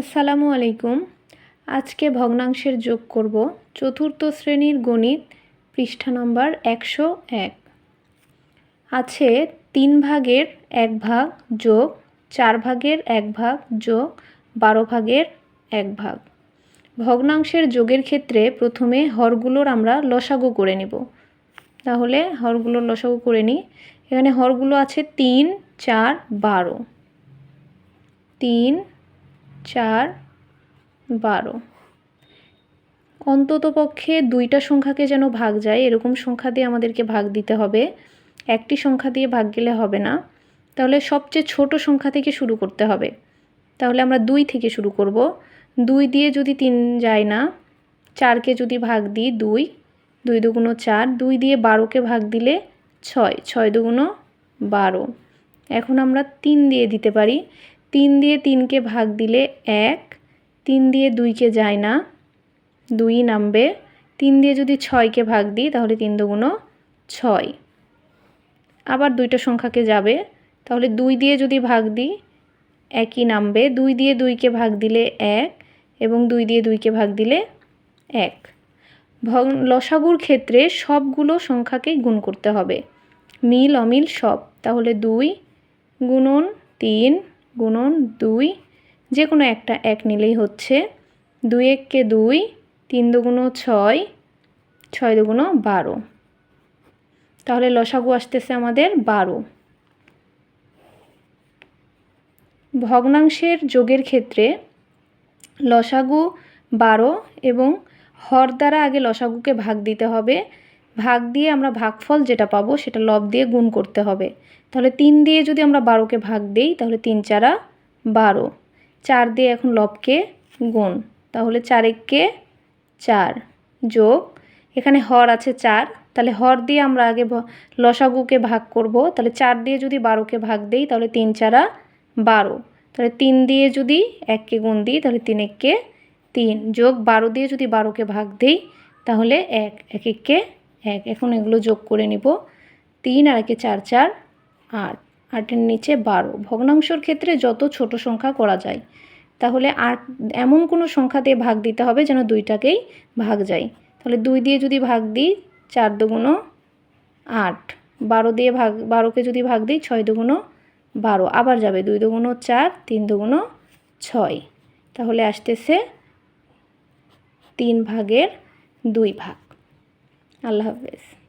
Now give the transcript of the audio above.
আসসালামু আলাইকুম। আজকে ভগ্নাংশের যোগ করব চতুর্থ শ্রেণির গণিত, পৃষ্ঠা নম্বর একশো এক। আছে তিন ভাগের এক ভাগ যোগ, চার ভাগের এক ভাগ যোগ, বারো ভাগের এক ভাগ। ভগ্নাংশের যোগের ক্ষেত্রে প্রথমে হরগুলোর আমরা লসাগু করে নেব। তাহলে হরগুলোর লসাগু করে নিই। এখানে হরগুলো আছে তিন, চার, বারো। তিন চার, বারো। অন্তত পক্ষে দুইটা সংখ্যাকে যেন ভাগ যায়, এরকম সংখ্যা দিয়ে আমাদেরকে ভাগ দিতে হবে। একটি সংখ্যা দিয়ে ভাগ গেলে হবে না। তাহলে সবচেয়ে ছোট সংখ্যা থেকে শুরু করতে হবে। তাহলে আমরা দুই থেকে শুরু করব। দুই দিয়ে যদি তিন যায় না, চারকে যদি ভাগ দিই দুই দুই দুগুণো চার, দুই দিয়ে বারোকে ভাগ দিলে ছয় ছয় দুগুণো বারো। এখন আমরা তিন দিয়ে দিতে পারি। তিন দিয়ে তিনকে ভাগ দিলে এক, তিন দিয়ে দুইকে যায় না, দুই নামবে। তিন দিয়ে যদি ছয়কে ভাগ দিই, তাহলে তিন দুগুণ ছয়। আবার দুইটা সংখ্যাকে যাবে, তাহলে দুই দিয়ে যদি ভাগ দিই, একই নামবে। দুই দিয়ে দুইকে ভাগ দিলে এক এবং দুই দিয়ে দুইকে ভাগ দিলে এক। ভগ লসাগুর ক্ষেত্রে সবগুলো সংখ্যাকেই গুণ করতে হবে। মিল, অমিল, সব। তাহলে দুই গুণন তিন গুণন দুই। যে কোনো একটা এক নিলেই হচ্ছে। দুই এককে দুই, তিন দুগুণো ছয় ছয় দুগুণো বারো। তাহলে লসাগু আসতেছে আমাদের বারো। ভগ্নাংশের যোগের ক্ষেত্রে লসাগু বারো এবং হর দ্বারা আগে লসাগুকে ভাগ দিতে হবে। ভাগ দিয়ে আমরা ভাগফল যেটা পাবো সেটা লব দিয়ে গুণ করতে হবে। তাহলে তিন দিয়ে যদি আমরা বারোকে ভাগ দিই, তাহলে তিন চারা বারো। চার দিয়ে এখন লবকে গুণ, তাহলে চার এককে চার যোগ। এখানে হর আছে চার, তাহলে হর দিয়ে আমরা আগে লসাগুকে ভাগ করব। তাহলে চার দিয়ে যদি বারোকে ভাগ দিই, তাহলে তিন চারা বারো। তাহলে তিন দিয়ে যদি এককে গুণ দিই, তাহলে তিন এককে তিন যোগ। বারো দিয়ে যদি বারোকে ভাগ দিই, তাহলে এক এক এককে এক, এখন এগুলো যোগ করে নিব। তিন, আর একে চার চার, আট। আটের নিচে বারো। ভগ্নাংশর ক্ষেত্রে যত ছোট সংখ্যা করা যায়, তাহলে আট এমন কোনো সংখ্যা দিয়ে ভাগ দিতে হবে যেন দুইটাকেই ভাগ যায়। তাহলে দুই দিয়ে যদি ভাগ দিই, চার দুগুণো আট। বারো দিয়ে ভাগ, বারোকে যদি ভাগ দিই, ছয় দুগুণো বারো। আবার যাবে দুই দুগুণো চার, তিন দুগুণো ছয়। তাহলে আসতেছে তিন ভাগের দুই ভাগ। আল্লাহ হাফেজ।